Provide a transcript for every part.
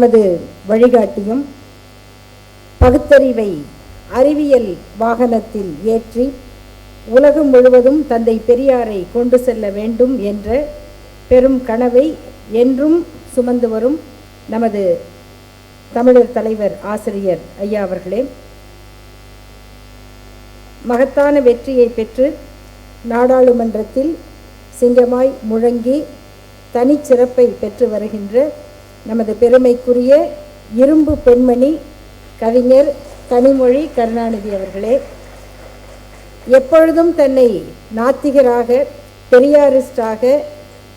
நமது வழிகாட்டியும் பகுத்தறிவை அறிவியல் வாகனத்தில் ஏற்றி உலகம் முழுவதும் தந்தை பெரியாரை கொண்டு செல்ல வேண்டும் என்ற பெரும் கனவை என்றும் சுமந்து வரும் நமது தமிழர் தலைவர் ஆசிரியர் ஐயா அவர்களே. மகத்தான வெற்றியை பெற்று நாடாளுமன்றத்தில் சிங்கமாய் முழங்கி தனிச்சிறப்பை பெற்று வருகின்ற நமது பெருமைக்குரிய இரும்பு பெண்மணி கவிஞர் கனிமொழி கருணாநிதி அவர்களே எப்பொழுதும் தன்னை நாத்திகராக பெரியாரிஸ்டாக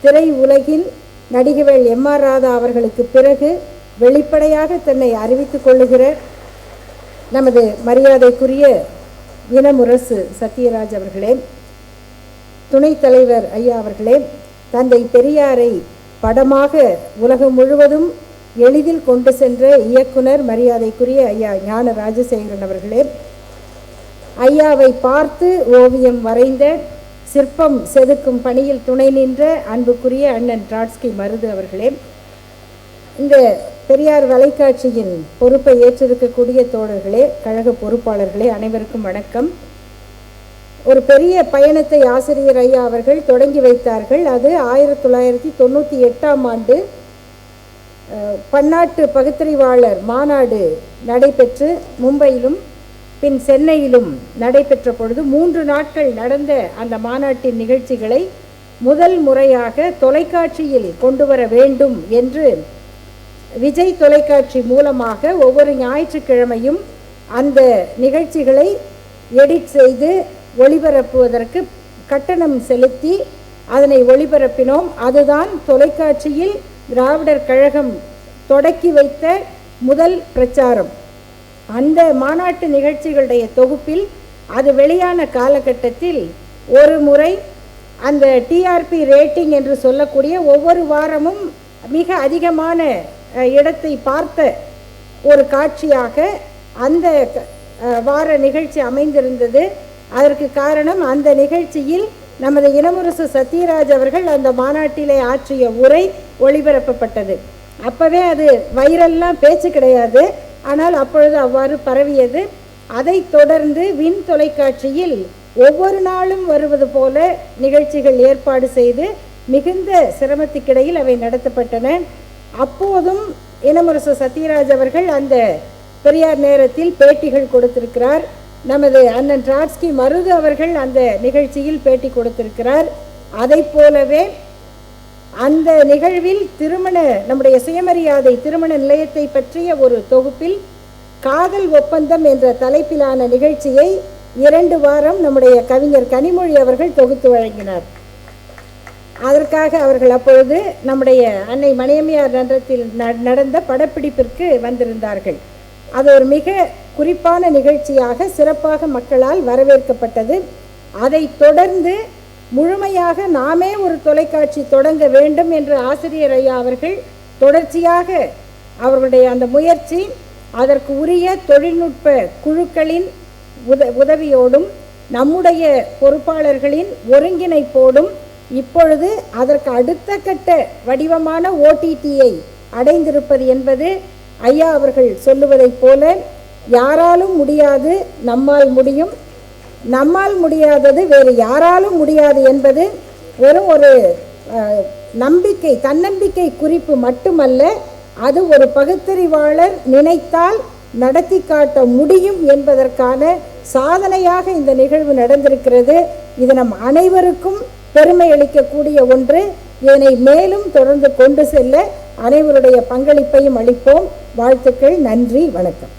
திரை உலகில் நடிகவேள் எம் ஆர் ராதா அவர்களுக்கு பிறகு வெளிப்படையாக தன்னை அறிவித்துக் கொள்ளுகிற நமது மரியாதைக்குரிய இனமுரசு சத்யராஜ் அவர்களே துணைத் தலைவர் ஐயா அவர்களே தந்தை பெரியாரை படமாக உலகம் முழுவதும் எளிதில் கொண்டு சென்ற இயக்குனர் மரியாதைக்குரிய ஐயா ஞான ராஜசேகரன் அவர்களே ஐயாவை பார்த்து ஓவியம் வரைந்த சிற்பம் செதுக்கும் பணியில் துணை நின்ற அன்புக்குரிய அண்ணன் ட்ராட்ஸ்கி மருது அவர்களே இந்த பெரியார் வலைக்காட்சியின் பொறுப்பை ஏற்றிருக்கக்கூடிய தோழர்களே கழக பொறுப்பாளர்களே அனைவருக்கும் வணக்கம். ஒரு பெரிய பயணத்தை ஆசிரியர் ஐயா அவர்கள் தொடங்கி வைத்தார்கள். அது ஆயிரத்தி தொள்ளாயிரத்தி தொண்ணூற்றி எட்டாம் ஆண்டு பன்னாட்டு பகுத்தறிவாளர் மாநாடு நடைபெற்று மும்பையிலும் பின் சென்னையிலும் நடைபெற்ற பொழுது மூன்று நாட்கள் நடந்த அந்த மாநாட்டின் நிகழ்ச்சிகளை முதல் முறையாக தொலைக்காட்சியில் கொண்டு வர வேண்டும் என்று விஜய் தொலைக்காட்சி மூலமாக ஒவ்வொரு ஞாயிற்றுக்கிழமையும் அந்த நிகழ்ச்சிகளை எடிட் செய்து ஒளிபரப்புவதற்கு கட்டணம் செலுத்தி அதனை ஒளிபரப்பினோம். அதுதான் தொலைக்காட்சியில் திராவிடர் கழகம் தொடக்கி வைத்த முதல் பிரச்சாரம். அந்த மாநாட்டு நிகழ்ச்சிகளுடைய தொகுப்பில் அது வெளியான காலகட்டத்தில் ஒரு முறை அந்த டிஆர்பி ரேட்டிங் என்று சொல்லக்கூடிய ஒவ்வொரு வாரமும் மிக அதிகமான இடத்தை பார்த்த ஒரு காட்சியாக அந்த வார நிகழ்ச்சி அமைந்திருந்தது. அதற்கு காரணம் அந்த நிகழ்ச்சியில் நமது இனமுரசு சத்யராஜ் அவர்கள் அந்த மாநாட்டிலே ஆற்றிய உரை ஒளிபரப்பப்பட்டது. அப்போவே அது வைரல்லாம் பேச்சு கிடையாது. ஆனால் அப்பொழுது அவ்வாறு பரவியது. அதைத் தொடர்ந்து விண் தொலைக்காட்சியில் ஒவ்வொரு நாளும் வருவது போல நிகழ்ச்சிகள் ஏற்பாடு செய்து மிகுந்த சிரமத்துக்கிடையில் அவை நடத்தப்பட்டன. அப்போதும் இனமுரசு சத்யராஜ் அவர்கள் அந்த பெரியார் நேரத்தில் பேட்டிகள் கொடுத்திருக்கிறார். நமது அண்ணன் டிராட்ஸ்கி மருது அவர்கள் அந்த நிகழ்ச்சியில் பேட்டி கொடுத்திருக்கிறார். அதை போலவே அந்த நிகழ்வில் திருமண நம்முடைய சுயமரியாதை திருமண நிலையத்தை பற்றிய ஒரு தொகுப்பில் காதல் ஒப்பந்தம் என்ற தலைப்பிலான நிகழ்ச்சியை இரண்டு வாரம் நம்முடைய கவிஞர் கனிமொழி அவர்கள் தொகுத்து வழங்கினார். அதற்காக அவர்கள் அப்பொழுது நம்முடைய அன்னை மணியம்மையார் நன்றத்தில் நடந்த படப்பிடிப்பிற்கு வந்திருந்தார்கள். அது ஒரு மிக குறிப்பான நிகழ்ச்சியாக சிறப்பாக மக்களால் வரவேற்கப்பட்டது. அதை தொடர்ந்து முழுமையாக நாமே ஒரு தொலைக்காட்சி தொடங்க வேண்டும் என்று ஆசிரியர் ஐயா அவர்கள் தொடர்ச்சியாக அவர்களுடைய அந்த முயற்சி அதற்கு உரிய தொழில்நுட்ப குழுக்களின் உத உதவியோடும் நம்முடைய பொறுப்பாளர்களின் ஒருங்கிணைப்போடும் இப்பொழுது அதற்கு அடுத்த கட்ட வடிவமான ஓடிடியை அடைந்திருப்பது என்பது ஐயா அவர்கள் சொல்லுவதைப் போல யாராலும் முடியாது நம்மால் முடியும். நம்மால் முடியாதது வேறு யாராலும் முடியாது என்பது வெறும் ஒரு நம்பிக்கை தன்னம்பிக்கை குறிப்பு மட்டுமல்ல அது ஒரு பகுத்தறிவாளர் நினைத்தால் நடத்தி காட்ட முடியும் என்பதற்கான சாதனையாக இந்த நிகழ்வு நடந்திருக்கிறது. இது நம் அனைவருக்கும் பெருமை அளிக்கக்கூடிய ஒன்று. இதனை மேலும் தொடர்ந்து கொண்டு செல்ல அனைவருடைய பங்களிப்பையும் அளிப்போம். வாழ்த்துக்கள் நன்றி வணக்கம்.